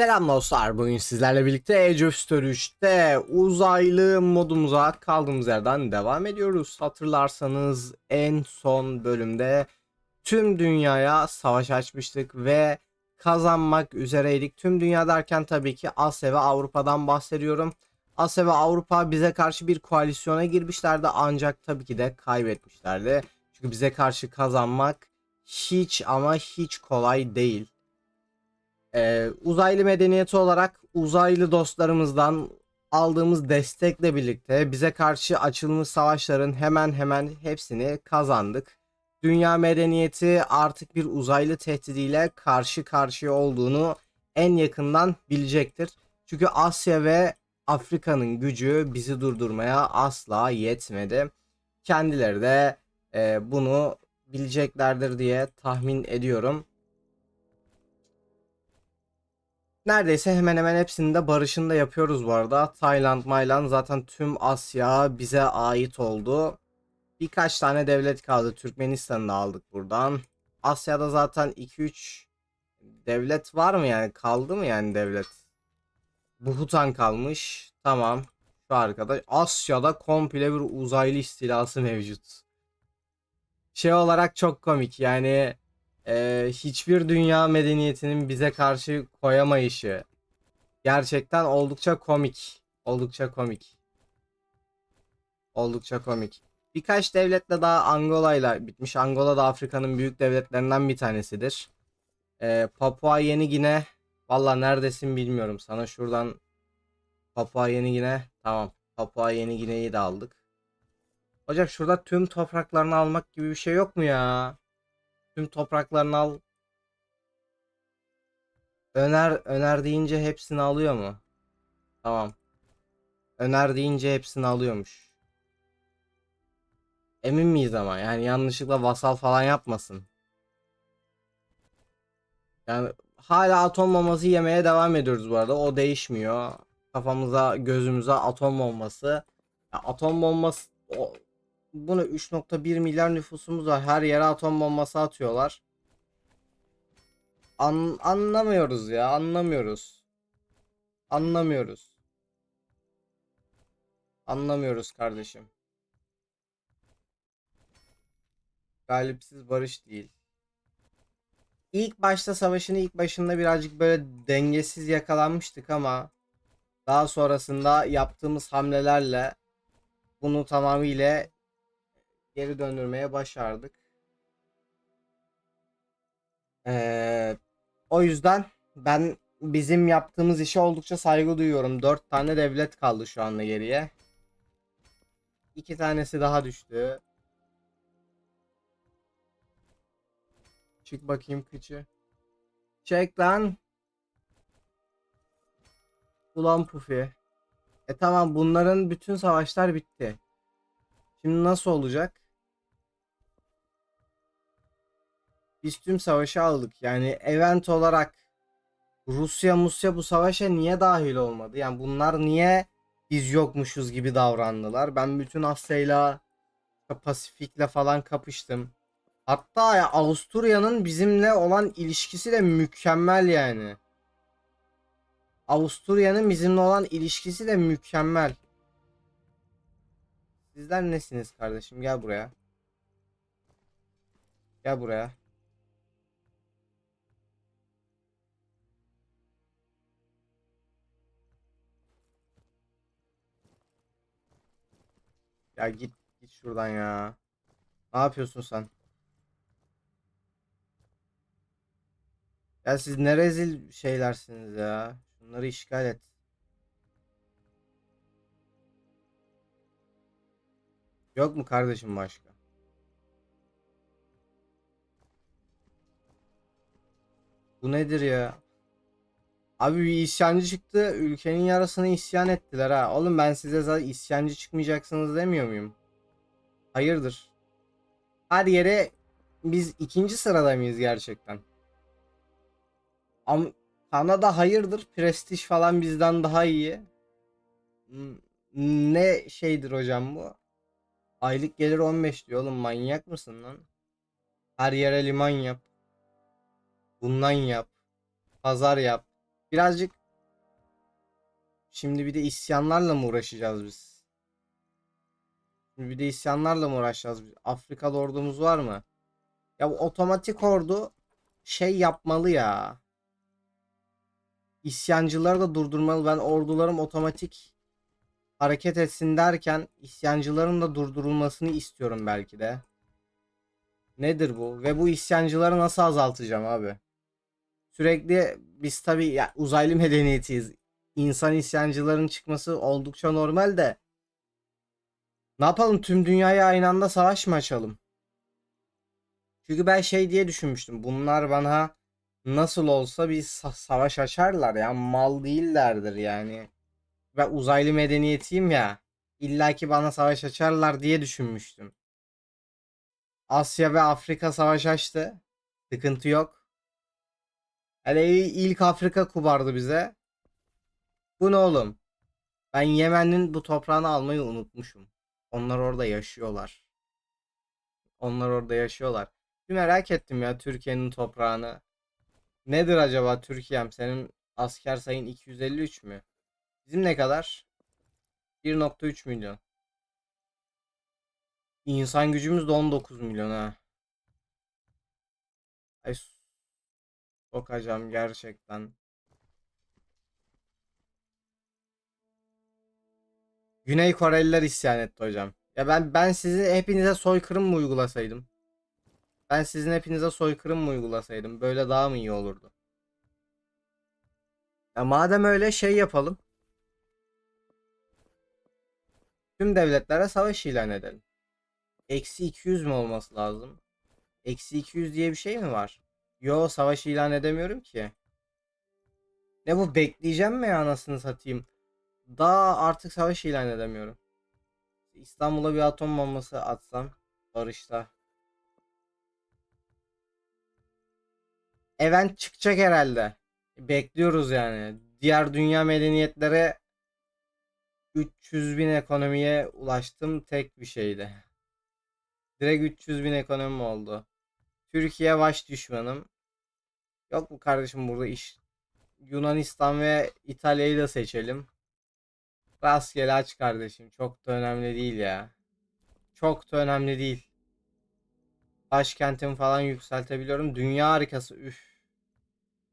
Selam dostlar. Bugün sizlerle birlikte Age of Story 3'te uzaylı modumuza kaldığımız yerden devam ediyoruz. Hatırlarsanız en son bölümde tüm dünyaya savaş açmıştık ve kazanmak üzereydik. Tüm dünya derken tabii ki Asya ve Avrupa'dan bahsediyorum. Asya ve Avrupa bize karşı bir koalisyona girmişlerdi ancak tabii ki de kaybetmişlerdi. Çünkü bize karşı kazanmak hiç ama hiç kolay değil. Ee, uzaylı medeniyeti olarak uzaylı dostlarımızdan aldığımız destekle birlikte bize karşı açılmış savaşların hemen hemen hepsini kazandık. Dünya medeniyeti artık bir uzaylı tehdidiyle karşı karşıya olduğunu en yakından bilecektir. Çünkü Asya ve Afrika'nın gücü bizi durdurmaya asla yetmedi. Kendileri de e, bunu bileceklerdir diye tahmin ediyorum. Neredeyse hemen hemen hepsini de barışında yapıyoruz bu arada. Tayland, Mayland zaten tüm Asya bize ait oldu. Birkaç tane devlet kaldı. Türkmenistan'ı da aldık buradan. Asya'da zaten 2-3 devlet var mı yani? Kaldı mı yani devlet? Bhutan kalmış. Tamam. Şu arkada. Asya'da komple bir uzaylı istilası mevcut. Şey olarak çok komik yani e, hiçbir dünya medeniyetinin bize karşı koyamayışı gerçekten oldukça komik. Oldukça komik. Oldukça komik. Birkaç devletle daha Angola'yla bitmiş. Angola da Afrika'nın büyük devletlerinden bir tanesidir. E, Papua Yeni Gine valla neredesin bilmiyorum. Sana şuradan Papua Yeni Gine tamam. Papua Yeni Gine'yi de aldık. Hocam şurada tüm topraklarını almak gibi bir şey yok mu ya? Tüm topraklarını al. Öner öner deyince hepsini alıyor mu? Tamam. Öner deyince hepsini alıyormuş. Emin miyiz ama? Yani yanlışlıkla vasal falan yapmasın. Yani hala atom bombası yemeye devam ediyoruz bu arada. O değişmiyor. Kafamıza, gözümüze atom bombası. Ya atom bombası o, bunu 3.1 milyar nüfusumuz var. Her yere atom bombası atıyorlar. An anlamıyoruz ya, anlamıyoruz. Anlamıyoruz. Anlamıyoruz kardeşim. Galipsiz barış değil. İlk başta savaşın ilk başında birazcık böyle dengesiz yakalanmıştık ama daha sonrasında yaptığımız hamlelerle bunu tamamıyla geri döndürmeye başardık. Ee, o yüzden ben bizim yaptığımız işe oldukça saygı duyuyorum. 4 tane devlet kaldı şu anda geriye. İki tanesi daha düştü. Çık bakayım kıçı. Çek lan. Ulan Pufi. E tamam bunların bütün savaşlar bitti. Şimdi nasıl olacak? Biz tüm savaşı aldık. Yani event olarak Rusya Musya bu savaşa niye dahil olmadı? Yani bunlar niye biz yokmuşuz gibi davrandılar? Ben bütün Asya'yla Pasifik'le falan kapıştım. Hatta ya Avusturya'nın bizimle olan ilişkisi de mükemmel yani. Avusturya'nın bizimle olan ilişkisi de mükemmel. Sizler nesiniz kardeşim? Gel buraya. Gel buraya. Ya git git şuradan ya. Ne yapıyorsun sen? Ya siz ne rezil şeylersiniz ya. Şunları işgal et. Yok mu kardeşim başka? Bu nedir ya? Abi bir isyancı çıktı. Ülkenin yarısını isyan ettiler ha. Oğlum ben size zaten isyancı çıkmayacaksınız demiyor muyum? Hayırdır? Her yere biz ikinci sırada mıyız gerçekten? Am Kanada hayırdır? Prestij falan bizden daha iyi. Hmm, Ne şeydir hocam bu? Aylık gelir 15 diyor oğlum manyak mısın lan? Her yere liman yap. Bundan yap. Pazar yap. birazcık şimdi bir de isyanlarla mı uğraşacağız biz? Şimdi bir de isyanlarla mı uğraşacağız biz? Afrikalı ordumuz var mı? Ya bu otomatik ordu şey yapmalı ya. İsyancıları da durdurmalı. Ben ordularım otomatik hareket etsin derken isyancıların da durdurulmasını istiyorum belki de. Nedir bu? Ve bu isyancıları nasıl azaltacağım abi? Sürekli biz tabii ya uzaylı medeniyetiyiz. İnsan isyancıların çıkması oldukça normal de. Ne yapalım tüm dünyaya aynı anda savaş mı açalım? Çünkü ben şey diye düşünmüştüm. Bunlar bana nasıl olsa bir sa- savaş açarlar ya. Mal değillerdir yani. Ve uzaylı medeniyetiyim ya. İlla ki bana savaş açarlar diye düşünmüştüm. Asya ve Afrika savaş açtı. Sıkıntı yok. Hele ilk Afrika kubardı bize. Bu ne oğlum? Ben Yemen'in bu toprağını almayı unutmuşum. Onlar orada yaşıyorlar. Onlar orada yaşıyorlar. Bir merak ettim ya Türkiye'nin toprağını. Nedir acaba Türkiye'm? Senin asker sayın 253 mü? Bizim ne kadar? 1.3 milyon. İnsan gücümüz de 19 milyon ha. Ay sokacağım gerçekten. Güney Koreliler isyan etti hocam. Ya ben ben sizi hepinize soykırım mı uygulasaydım? Ben sizin hepinize soykırım mı uygulasaydım? Böyle daha mı iyi olurdu? Ya madem öyle şey yapalım. Tüm devletlere savaş ilan edelim. Eksi 200 mü olması lazım? Eksi 200 diye bir şey mi var? Yo savaş ilan edemiyorum ki. Ne bu bekleyeceğim mi ya anasını satayım? Daha artık savaş ilan edemiyorum. İstanbul'a bir atom bombası atsam barışta. Event çıkacak herhalde. Bekliyoruz yani. Diğer dünya medeniyetlere 300 bin ekonomiye ulaştım tek bir şeyde. Direkt 300 bin ekonomi oldu. Türkiye baş düşmanım. Yok mu kardeşim burada iş? Yunanistan ve İtalya'yı da seçelim. Rastgele aç kardeşim. Çok da önemli değil ya. Çok da önemli değil. Başkentimi falan yükseltebiliyorum. Dünya harikası. Üf.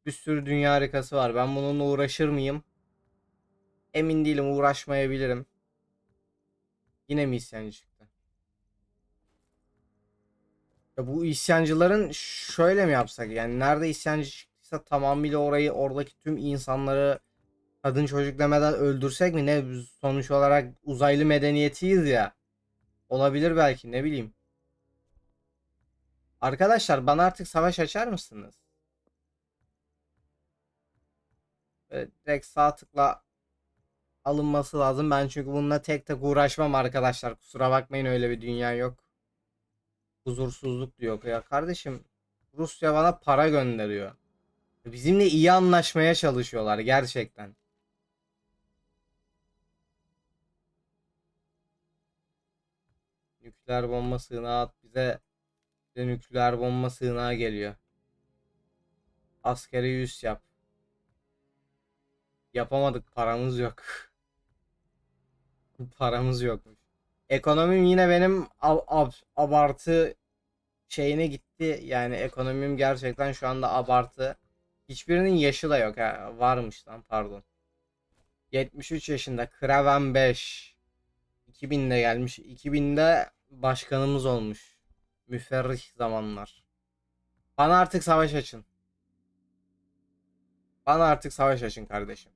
Bir sürü dünya harikası var. Ben bununla uğraşır mıyım? Emin değilim. Uğraşmayabilirim. Yine mi isyancı çıktı? Ya bu isyancıların şöyle mi yapsak? Yani nerede isyancı çıktıysa tamamıyla orayı oradaki tüm insanları kadın çocuk demeden öldürsek mi? Ne biz sonuç olarak uzaylı medeniyetiyiz ya. Olabilir belki ne bileyim. Arkadaşlar bana artık savaş açar mısınız? Böyle direkt sağ tıkla alınması lazım. Ben çünkü bununla tek tek uğraşmam arkadaşlar. Kusura bakmayın öyle bir dünya yok. Huzursuzluk diyor. Ya kardeşim Rusya bana para gönderiyor. Bizimle iyi anlaşmaya çalışıyorlar gerçekten. Nükleer bomba sığınağı at bize bize nükleer bomba sığınağı geliyor. Askeri yüz yap. Yapamadık paramız yok. paramız yokmuş. Ekonomim yine benim ab- ab- abartı şeyine gitti. Yani ekonomim gerçekten şu anda abartı. Hiçbirinin yaşı da yok ha. Varmış lan pardon. 73 yaşında Kraven 5. 2000'de gelmiş. 2000'de başkanımız olmuş. Müferrih zamanlar. Bana artık savaş açın. Bana artık savaş açın kardeşim.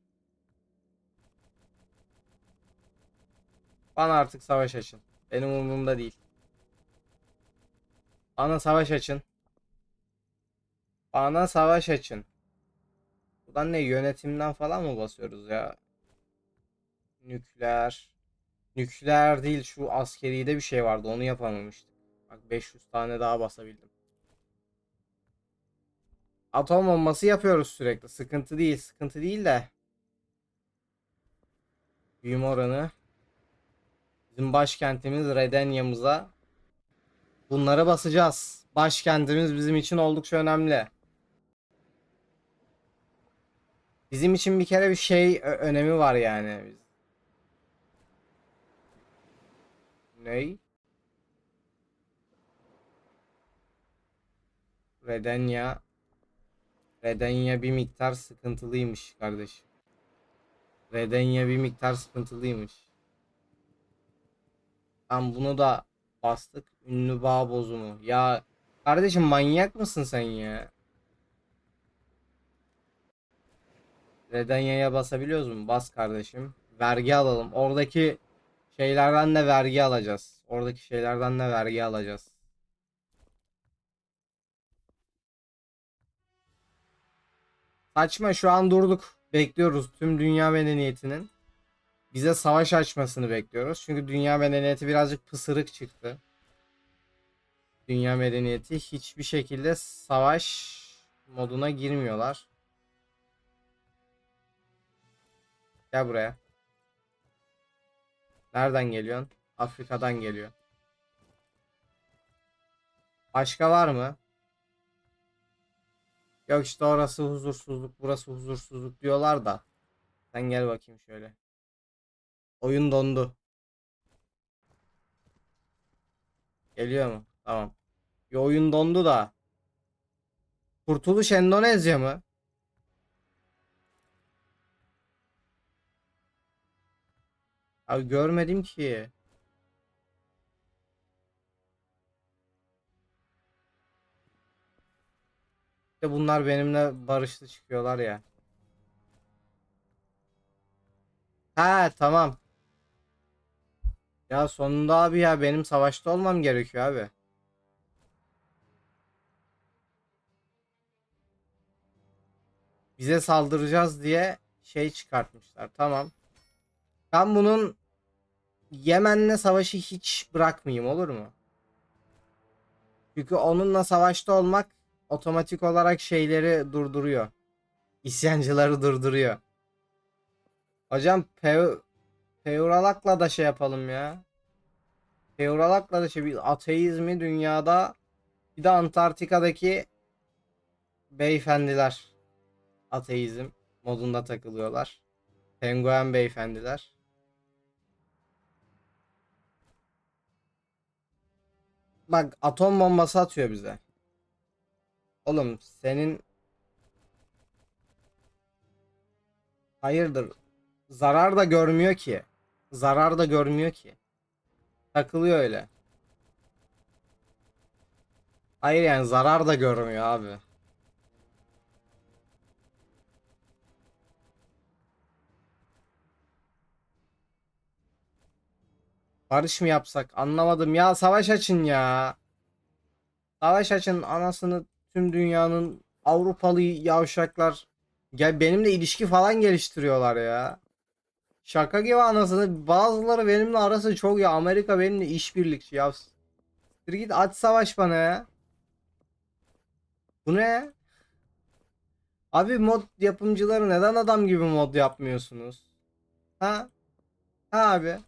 Bana artık savaş açın. Benim umurumda değil. Bana savaş açın. Bana savaş açın. Buradan ne yönetimden falan mı basıyoruz ya? Nükleer. Nükleer değil şu askeri de bir şey vardı onu yapamamıştık. Bak 500 tane daha basabildim. Atom bombası yapıyoruz sürekli. Sıkıntı değil, sıkıntı değil de. Büyüme oranı. Bizim başkentimiz Redenya'mıza bunları basacağız. Başkentimiz bizim için oldukça önemli. Bizim için bir kere bir şey önemi var yani. Ney? Redenya Redenya bir miktar sıkıntılıymış kardeşim. Redenya bir miktar sıkıntılıymış. Tam bunu da bastık. Ünlü bağ bozumu. Ya kardeşim manyak mısın sen ya? Redenya'ya basabiliyoruz mu? Bas kardeşim. Vergi alalım. Oradaki şeylerden de vergi alacağız. Oradaki şeylerden de vergi alacağız. Saçma şu an durduk. Bekliyoruz tüm dünya medeniyetinin bize savaş açmasını bekliyoruz. Çünkü dünya medeniyeti birazcık pısırık çıktı. Dünya medeniyeti hiçbir şekilde savaş moduna girmiyorlar. Gel buraya. Nereden geliyorsun? Afrika'dan geliyor. Başka var mı? Yok işte orası huzursuzluk, burası huzursuzluk diyorlar da. Sen gel bakayım şöyle. Oyun dondu. Geliyor mu? Tamam. Bir oyun dondu da. Kurtuluş Endonezya mı? Abi görmedim ki. İşte bunlar benimle barışlı çıkıyorlar ya. Ha tamam. Ya sonunda abi ya benim savaşta olmam gerekiyor abi. Bize saldıracağız diye şey çıkartmışlar. Tamam. Ben bunun Yemen'le savaşı hiç bırakmayayım olur mu? Çünkü onunla savaşta olmak otomatik olarak şeyleri durduruyor. İsyancıları durduruyor. Hocam Pe Peuralak'la da şey yapalım ya. Peuralak'la da şey bir ateizmi dünyada bir de Antarktika'daki beyefendiler ateizm modunda takılıyorlar. Penguen beyefendiler. Bak atom bombası atıyor bize. Oğlum senin hayırdır zarar da görmüyor ki. Zarar da görmüyor ki. Takılıyor öyle. Hayır yani zarar da görmüyor abi. Barış mı yapsak? Anlamadım ya savaş açın ya. Savaş açın anasını tüm dünyanın Avrupalı yavşaklar. Gel benimle ilişki falan geliştiriyorlar ya. Şaka gibi anasını. Bazıları benimle arası çok ya. Amerika benimle işbirlikçi ya. Siktir git aç savaş bana ya. Bu ne? Abi mod yapımcıları neden adam gibi mod yapmıyorsunuz? Ha? Ha abi.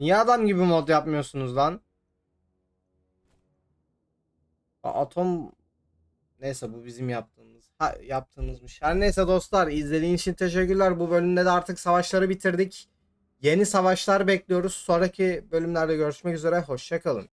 Niye adam gibi mod yapmıyorsunuz lan? Atom neyse bu bizim yaptığımız ha, yaptığımızmış. Her neyse dostlar izlediğiniz için teşekkürler. Bu bölümde de artık savaşları bitirdik. Yeni savaşlar bekliyoruz. Sonraki bölümlerde görüşmek üzere. Hoşçakalın.